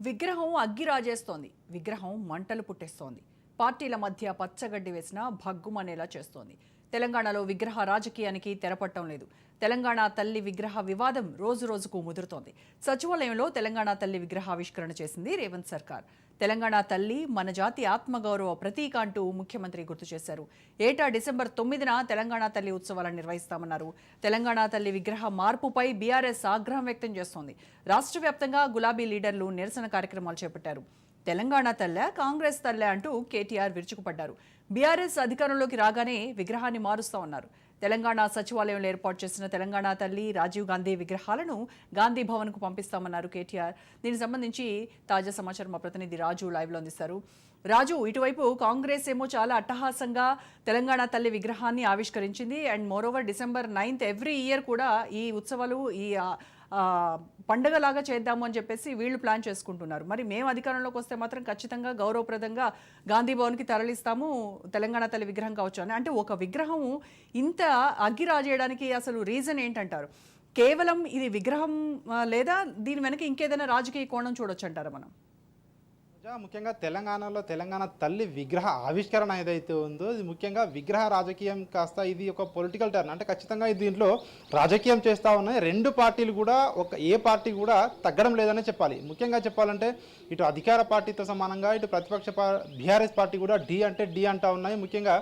విగ్రహం అగ్గిరాజేస్తోంది. విగ్రహం మంటలు పుట్టేస్తోంది. పార్టీల మధ్య పచ్చగడ్డి వేసినా భగ్గుమనేలా చేస్తోంది. తెలంగాణలో విగ్రహ రాజకీయానికి తెరపట్టం లేదు. తెలంగాణ తల్లి విగ్రహ వివాదం రోజు రోజుకు ముదురుతోంది. సచివాలయంలో తెలంగాణ తల్లి విగ్రహ ఆవిష్కరణ చేసింది రేవంత్ సర్కార్. తెలంగాణ తల్లి మన జాతి ఆత్మగౌరవ ప్రతీక అంటూ ముఖ్యమంత్రి గుర్తు చేశారు. ఏటా డిసెంబర్ తొమ్మిదిన తెలంగాణ తల్లి ఉత్సవాలను నిర్వహిస్తామన్నారు. తెలంగాణ తల్లి విగ్రహ మార్పుపై బీఆర్ఎస్ ఆగ్రహం వ్యక్తం చేస్తోంది. రాష్ట్ర వ్యాప్తంగా గులాబీ లీడర్లు నిరసన కార్యక్రమాలు చేపట్టారు. తెలంగాణ తల్లె కాంగ్రెస్ తల్లె అంటూ కేటీఆర్ విరుచుకుపడ్డారు. బీఆర్ఎస్ అధికారంలోకి రాగానే విగ్రహాన్ని మారుస్తా ఉన్నారు. తెలంగాణ సచివాలయంలో ఏర్పాటు చేసిన తెలంగాణ తల్లి రాజీవ్ గాంధీ విగ్రహాలను గాంధీ భవన్కు పంపిస్తామన్నారు కేటీఆర్. దీనికి సంబంధించి తాజా సమాచారం మా ప్రతినిధి రాజు లైవ్లో అందిస్తారు. రాజు ఇటువైపు కాంగ్రెస్ ఏమో చాలా అట్టహాసంగా తెలంగాణ తల్లి విగ్రహాన్ని ఆవిష్కరించింది. And moreover December ninth every year కూడా ఈ ఉత్సవాలు ఈ పండగలాగా చేద్దాము అని చెప్పేసి వీళ్ళు ప్లాన్ చేసుకుంటున్నారు. మరి మేము అధికారంలోకి వస్తే మాత్రం ఖచ్చితంగా గౌరవప్రదంగా గాంధీ భవన్కి తరలిస్తాము తెలంగాణ తల్లి విగ్రహం కావచ్చు అని. అంటే ఒక విగ్రహం ఇంత అగ్గి రాజేయడానికి అసలు రీజన్ ఏంటంటారు? కేవలం ఇది విగ్రహం లేదా దీని వెనక ఇంకేదైనా రాజకీయ కోణం చూడొచ్చు అంటారా మనం? ముఖ్యంగా తెలంగాణలో తెలంగాణ తల్లి విగ్రహ ఆవిష్కరణ ఏదైతే ఉందో ఇది ముఖ్యంగా విగ్రహ రాజకీయం కాస్త ఇది ఒక పొలిటికల్ టర్న్ అంటే ఖచ్చితంగా దీంట్లో రాజకీయం చేస్తూ ఉన్నాయి. రెండు పార్టీలు కూడా ఒక ఏ పార్టీ కూడా తగ్గడం లేదనే చెప్పాలి. ముఖ్యంగా చెప్పాలంటే ఇటు అధికార పార్టీతో సమానంగా ఇటు ప్రతిపక్ష బీఆర్ఎస్ పార్టీ కూడా డి అంటే డి అంటూ ఉన్నాయి. ముఖ్యంగా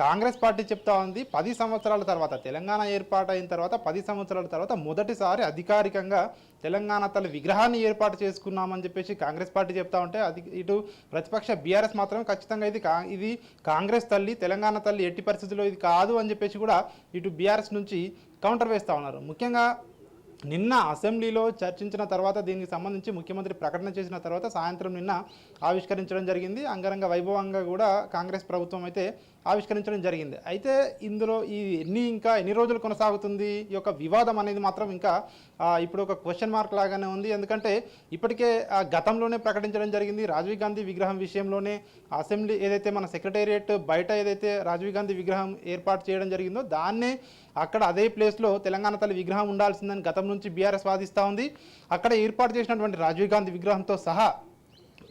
కాంగ్రెస్ పార్టీ చెప్తా ఉంది పది సంవత్సరాల తర్వాత తెలంగాణ ఏర్పాటైన తర్వాత పది సంవత్సరాల తర్వాత మొదటిసారి అధికారికంగా తెలంగాణ తల్లి విగ్రహాన్ని ఏర్పాటు చేసుకున్నామని చెప్పేసి కాంగ్రెస్ పార్టీ చెప్తా ఉంటే అది ఇటు ప్రతిపక్ష బీఆర్ఎస్ మాత్రం ఖచ్చితంగా ఇది కా ఇది కాంగ్రెస్ తల్లి తెలంగాణ తల్లి ఎట్టి పరిస్థితుల్లో ఇది కాదు అని చెప్పేసి కూడా ఇటు బీఆర్ఎస్ నుంచి కౌంటర్ వేస్తూ ఉన్నారు. ముఖ్యంగా నిన్న అసెంబ్లీలో చర్చించిన తర్వాత దీనికి సంబంధించి ముఖ్యమంత్రి ప్రకటన చేసిన తర్వాత సాయంత్రం నిన్న ఆవిష్కరించడం జరిగింది. అంగరంగ వైభవంగా కూడా కాంగ్రెస్ ప్రభుత్వం అయితే ఆవిష్కరించడం జరిగింది. అయితే ఇందులో ఈ ఎన్ని ఇంకా ఎన్ని రోజులు కొనసాగుతుంది ఈ యొక్క వివాదం అనేది మాత్రం ఇంకా ఇప్పుడు ఒక క్వశ్చన్ మార్క్ లాగానే ఉంది. ఎందుకంటే ఇప్పటికే ఆ, గతంలోనే ప్రకటించడం జరిగింది. రాజీవ్ గాంధీ విగ్రహం విషయంలోనే అసెంబ్లీ ఏదైతే మన సెక్రటేరియట్ బయట ఏదైతే రాజీవ్ గాంధీ విగ్రహం ఏర్పాటు చేయడం జరిగిందో దాన్నే అక్కడ అదే ప్లేస్లో తెలంగాణ తల్లి విగ్రహం ఉండాల్సిందని గతం నుంచి బీఆర్ఎస్ వాదిస్తూ ఉంది. అక్కడ ఏర్పాటు చేసినటువంటి రాజీవ్ గాంధీ విగ్రహంతో సహా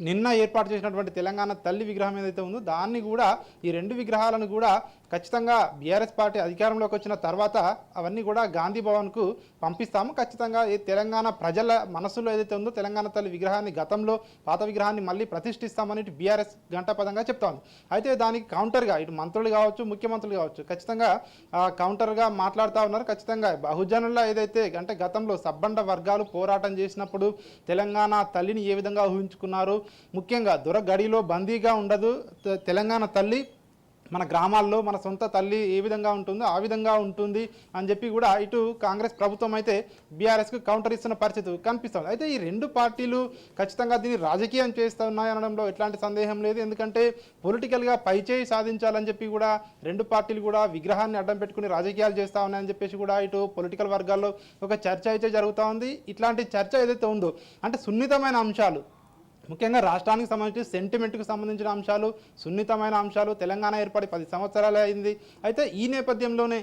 నిన్న ఏర్పాటు చేసినటువంటి తెలంగాణ తల్లి విగ్రహం ఏదైతే ఉందో దాన్ని కూడా ఈ రెండు విగ్రహాలను కూడా ఖచ్చితంగా బీఆర్ఎస్ పార్టీ అధికారంలోకి వచ్చిన తర్వాత అవన్నీ కూడా గాంధీ భవన్కు పంపిస్తాము. ఖచ్చితంగా ఈ తెలంగాణ ప్రజల మనసులో ఏదైతే ఉందో తెలంగాణ తల్లి విగ్రహాన్ని గతంలో పాత విగ్రహాన్ని మళ్ళీ ప్రతిష్ఠిస్తామని బీఆర్ఎస్ గంటపదంగా చెప్తాను అయితే దానికి కౌంటర్గా ఇటు మంత్రులు కావచ్చు ముఖ్యమంత్రులు కావచ్చు ఖచ్చితంగా కౌంటర్గా మాట్లాడుతూ ఉన్నారు. ఖచ్చితంగా బహుజనుల ఏదైతే అంటే గతంలో సబ్బండ వర్గాలు పోరాటం చేసినప్పుడు తెలంగాణ తల్లిని ఏ విధంగా ఊహించుకున్నారు? ముఖ్యంగా దొరగడిలో బందీగా ఉండదు. తెలంగాణ తల్లి మన గ్రామాల్లో మన సొంత తల్లి ఏ విధంగా ఉంటుందో ఆ విధంగా ఉంటుంది అని చెప్పి కూడా ఇటు కాంగ్రెస్ ప్రభుత్వం అయితే బీఆర్ఎస్కు కౌంటర్ ఇస్తున్న పరిస్థితి కనిపిస్తుంది. అయితే ఈ రెండు పార్టీలు ఖచ్చితంగా దీన్ని రాజకీయం చేస్తున్నాయనడంలో ఎట్లాంటి సందేహం లేదు. ఎందుకంటే పొలిటికల్గా పైచేయి సాధించాలని చెప్పి కూడా రెండు పార్టీలు కూడా విగ్రహాన్ని అడ్డం పెట్టుకుని రాజకీయాలు చేస్తా ఉన్నాయని చెప్పేసి కూడా ఇటు పొలిటికల్ వర్గాల్లో ఒక చర్చ అయితే జరుగుతూ ఉంది. ఇట్లాంటి చర్చ ఏదైతే ఉందో అంటే సున్నితమైన అంశాలు ముఖ్యంగా రాష్ట్రానికి సంబంధించి సెంటిమెంట్కి సంబంధించిన అంశాలు సున్నితమైన అంశాలు తెలంగాణ ఏర్పడి పది సంవత్సరాలు అయింది. అయితే ఈ నేపథ్యంలోనే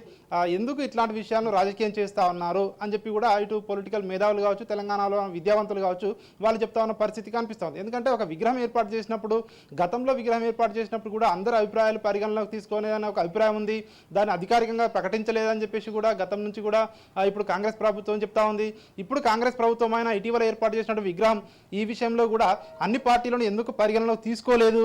ఎందుకు ఇట్లాంటి విషయాలను రాజకీయం చేస్తూ ఉన్నారు అని చెప్పి కూడా ఇటు పొలిటికల్ మేధావులు కావచ్చు తెలంగాణలో విద్యావంతులు కావచ్చు వాళ్ళు చెప్తా ఉన్న పరిస్థితి కనిపిస్తుంది. ఎందుకంటే ఒక విగ్రహం ఏర్పాటు చేసినప్పుడు గతంలో విగ్రహం ఏర్పాటు చేసినప్పుడు కూడా అందరి అభిప్రాయాలు పరిగణలోకి తీసుకోలేదని ఒక అభిప్రాయం ఉంది. దాన్ని అధికారికంగా ప్రకటించలేదని చెప్పేసి కూడా గతం నుంచి కూడా ఇప్పుడు కాంగ్రెస్ ప్రభుత్వం చెప్తా ఉంది. ఇప్పుడు కాంగ్రెస్ ప్రభుత్వం అయినా ఇటీవల ఏర్పాటు చేసినటువంటి విగ్రహం ఈ విషయంలో కూడా అన్ని పార్టీలను ఎందుకు పరిగణనలోకి తీసుకోలేదు?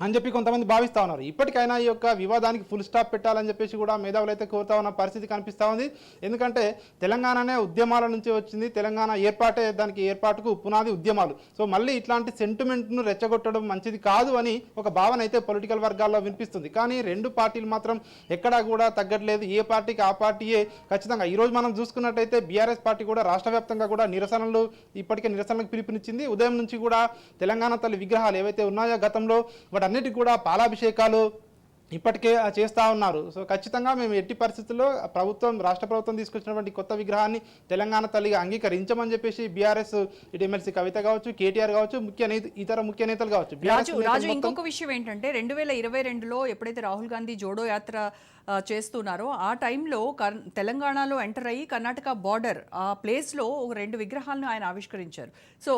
అని చెప్పి కొంతమంది భావిస్తూ ఉన్నారు. ఇప్పటికైనా ఈ యొక్క వివాదానికి ఫుల్ స్టాప్ పెట్టాలని చెప్పేసి కూడా మేధావులు అయితే కోరుతా ఉన్న పరిస్థితి కనిపిస్తూ ఉంది. ఎందుకంటే తెలంగాణనే ఉద్యమాల నుంచి వచ్చింది. తెలంగాణ ఏర్పాటే దానికి ఏర్పాటుకు పునాది ఉద్యమాలు. సో మళ్ళీ ఇట్లాంటి సెంటిమెంట్ను రెచ్చగొట్టడం మంచిది కాదు అని ఒక భావన అయితే పొలిటికల్ వర్గాల్లో వినిపిస్తుంది. కానీ రెండు పార్టీలు మాత్రం ఎక్కడా కూడా తగ్గట్లేదు. ఏ పార్టీకి ఆ పార్టీయే ఖచ్చితంగా. ఈరోజు మనం చూసుకున్నట్టయితే బీఆర్ఎస్ పార్టీ కూడా రాష్ట్ర వ్యాప్తంగా కూడా నిరసనలు ఇప్పటికే నిరసనలకు పిలుపునిచ్చింది. ఉదయం నుంచి కూడా తెలంగాణ తల్లి విగ్రహాలు ఏవైతే ఉన్నాయో గతంలో వాటన్నిటికి కూడా పాలాభిషేకాలు ఇప్పటికే చేస్తూ ఉన్నారు. సో ఖచ్చితంగా మేము ఎట్టి పరిస్థితుల్లో ప్రభుత్వం రాష్ట్ర ప్రభుత్వం తీసుకొచ్చినటువంటి కొత్త విగ్రహాన్ని తెలంగాణ తల్లిగా అంగీకరించమని చెప్పేసి బీఆర్ఎస్ ఎమ్మెల్సీ కవిత కావచ్చు కేటీఆర్ కావచ్చు ముఖ్య ఇతర ముఖ్య నేతలు కావచ్చు. రాజు ఇంకొక విషయం ఏంటంటే రెండు వేల ఇరవై రెండులో ఎప్పుడైతే రాహుల్ గాంధీ జోడో యాత్ర చేస్తున్నారో ఆ టైంలో తెలంగాణలో ఎంటర్ అయ్యి కర్ణాటక బార్డర్ ఆ ప్లేస్లో ఒక రెండు విగ్రహాలను ఆయన ఆవిష్కరించారు. సో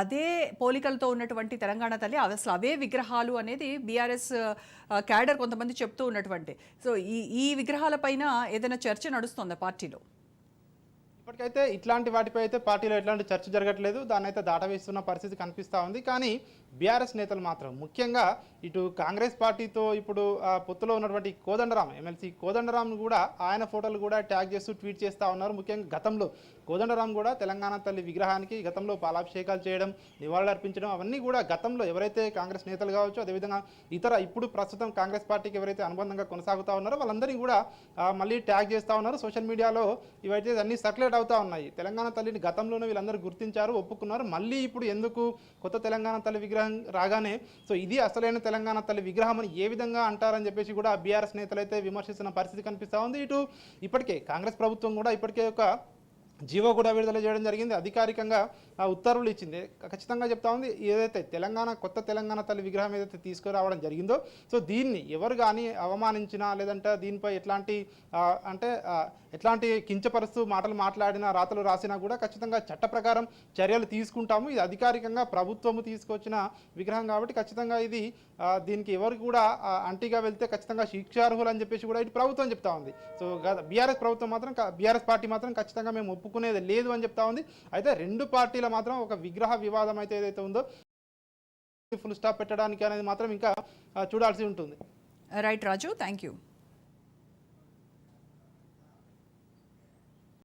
అదే పోలికలతో ఉన్నటువంటి తెలంగాణ తల్లి అసలు అవే విగ్రహాలు అనేది బీఆర్ఎస్ క్యాడర్ కొంతమంది చెప్తూ ఉన్నటువంటి. సో ఈ ఈ విగ్రహాలపైన ఏదైనా చర్చ నడుస్తుందా పార్టీలో? ఇప్పటికైతే ఇట్లాంటి వాటిపై అయితే పార్టీలో ఎట్లాంటి చర్చ జరగట్లేదు. దాన్ని అయితే దాటవేస్తున్న పరిస్థితి కనిపిస్తూ ఉంది. కానీ బీఆర్ఎస్ నేతలు మాత్రం ముఖ్యంగా ఇటు కాంగ్రెస్ పార్టీతో ఇప్పుడు ఆ, పొత్తులో ఉన్నటువంటి కోదండరాం ఎమ్మెల్సీ కోదండరాం కూడా ఆయన ఫోటోలు కూడా ట్యాగ్ చేస్తూ ట్వీట్ చేస్తూ ఉన్నారు. ముఖ్యంగా గతంలో కోదండరాం కూడా తెలంగాణ తల్లి విగ్రహానికి గతంలో పాలాభిషేకాలు చేయడం నివాళులు అర్పించడం అవన్నీ కూడా గతంలో ఎవరైతే కాంగ్రెస్ నేతలు కావచ్చు అదేవిధంగా ఇతర ఇప్పుడు ప్రస్తుతం కాంగ్రెస్ పార్టీకి ఎవరైతే అనుబంధంగా కొనసాగుతూ ఉన్నారో వాళ్ళందరినీ కూడా మళ్ళీ ట్యాగ్ చేస్తూ ఉన్నారు. సోషల్ మీడియాలో ఇవైతే అన్ని సర్క్యులేట్ అవుతా ఉన్నాయి. తెలంగాణ తల్లిని గతంలోనే వీళ్ళందరూ గుర్తించారు ఒప్పుకున్నారు. మళ్ళీ ఇప్పుడు ఎందుకు కొత్త తెలంగాణ తల్లి విగ్రహం రాగానే సో ఇది అసలైన తెలంగాణ తల్లి విగ్రహం అని ఏ విధంగా అంటారని చెప్పేసి కూడా బీఆర్ఎస్ నేతలు అయితే విమర్శిస్తున్న పరిస్థితి కనిపిస్తూ ఉంది. ఇటు ఇప్పటికే కాంగ్రెస్ ప్రభుత్వం కూడా ఇప్పటికే ఒక జీవో కూడా విడుదల చేయడం జరిగింది. అధికారికంగా ఆ ఉత్తర్వులు ఇచ్చింది. ఖచ్చితంగా చెప్తా ఉంది ఏదైతే తెలంగాణ కొత్త తెలంగాణ తల్లి విగ్రహం ఏదైతే తీసుకురావడం జరిగిందో సో దీన్ని ఎవరు కానీ అవమానించినా లేదంటే దీనిపై ఎట్లాంటి అంటే ఎట్లాంటి కించపరుస్తూ మాటలు మాట్లాడినా రాతలు రాసినా కూడా ఖచ్చితంగా చట్ట ప్రకారం చర్యలు తీసుకుంటాము. ఇది అధికారికంగా ప్రభుత్వము తీసుకొచ్చిన విగ్రహం కాబట్టి ఖచ్చితంగా ఇది దీనికి ఎవరు కూడా అంటిగా వెళ్తే ఖచ్చితంగా శిక్షార్హులు అని చెప్పేసి కూడా ఇటు ప్రభుత్వం చెప్తా ఉంది. సో బీఆర్ఎస్ ప్రభుత్వం మాత్రం బీఆర్ఎస్ పార్టీ మాత్రం ఖచ్చితంగా మేము ఒప్పుకునేది లేదు అని చెప్తా ఉంది. అయితే రెండు పార్టీల మాత్రం ఒక విగ్రహ వివాదం అయితే ఏదైతే ఉందో ఫుల్ స్టాప్ పెట్టడానికి అనేది మాత్రం ఇంకా చూడాల్సి ఉంటుంది. Right Raju thank you